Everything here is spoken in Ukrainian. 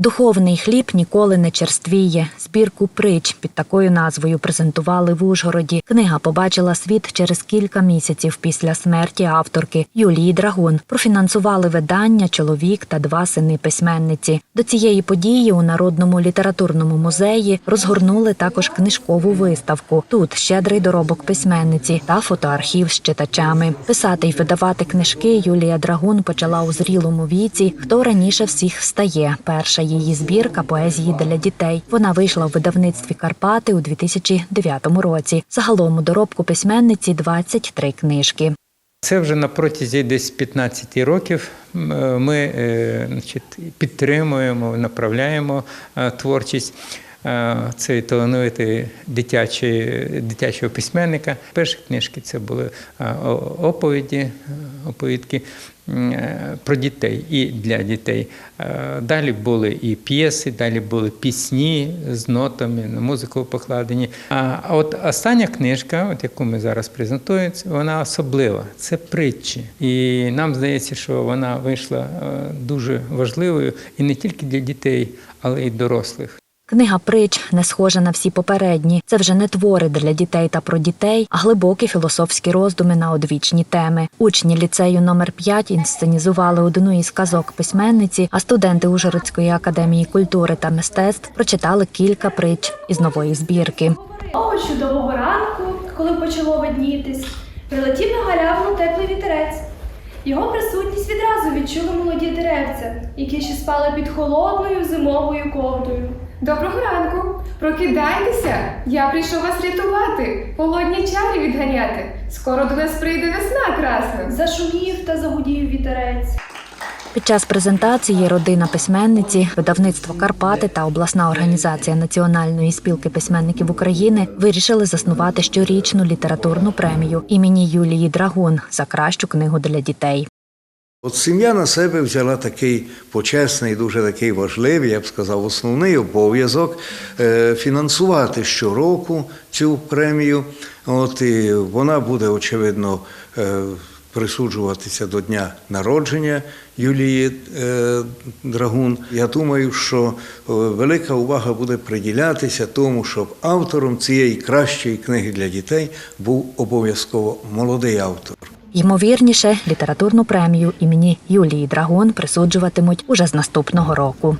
Духовний хліб ніколи не черствіє. Збірку притч під такою назвою презентували в Ужгороді. Книга побачила світ через кілька місяців після смерті авторки Юлії Драгун. Профінансували видання чоловік та два сини письменниці. До цієї події у народному літературному музеї розгорнули також книжкову виставку. Тут щедрий доробок письменниці та фотоархів з читачами. Писати й видавати книжки Юлія Драгун почала у зрілому віці. Хто раніше всіх встає. Перша її збірка поезії для дітей. Вона вийшла у видавництві Карпати у 2009 році. Загалом у доробку письменниці 23 книжки. Це вже на протязі десь 15 років е, ми е, значить, підтримуємо, направляємо е, творчість е, цієї талановитої дитячої, дитячого письменника. Перші книжки це були е, оповіді, е, оповідки про дітей і для дітей. Далі були і п'єси, далі були пісні з нотами, на музику покладені. А от остання книжка, от яку ми зараз презентуємо, вона особлива. Це притчі. І нам здається, що вона вийшла дуже важливою і не тільки для дітей, але й дорослих. Книга притч не схожа на всі попередні. Це вже не твори для дітей та про дітей, а глибокі філософські роздуми на одвічні теми. Учні ліцею номер 5 інсценізували одну із казок письменниці, а студенти Ужгородської академії культури та мистецтв прочитали кілька притч із нової збірки. Того чудового ранку, коли почало виднітись, прилетів на галявину теплий вітерець. Його присутність відразу відчули молоді деревця, які ще спали під холодною зимовою ковдрою. Доброго ранку! Прокидайтеся! Я прийшов вас рятувати, голодні чари відганяти. Скоро до нас прийде весна красна. Зашумів та загудів вітерець. Під час презентації родина письменниці, видавництво Карпати та обласна організація Національної спілки письменників України вирішили заснувати щорічну літературну премію імені Юлії Драгун за кращу книгу для дітей. От сім'я на себе взяла такий почесний, дуже такий важливий, я б сказав, основний обов'язок е, фінансувати щороку цю премію. От і вона буде очевидно е, присуджуватися до дня народження Юлії е, Драгун. Я думаю, що велика увага буде приділятися тому, щоб автором цієї кращої книги для дітей був обов'язково молодий автор. Ймовірніше, літературну премію імені Юлії Драгон присуджуватимуть уже з наступного року.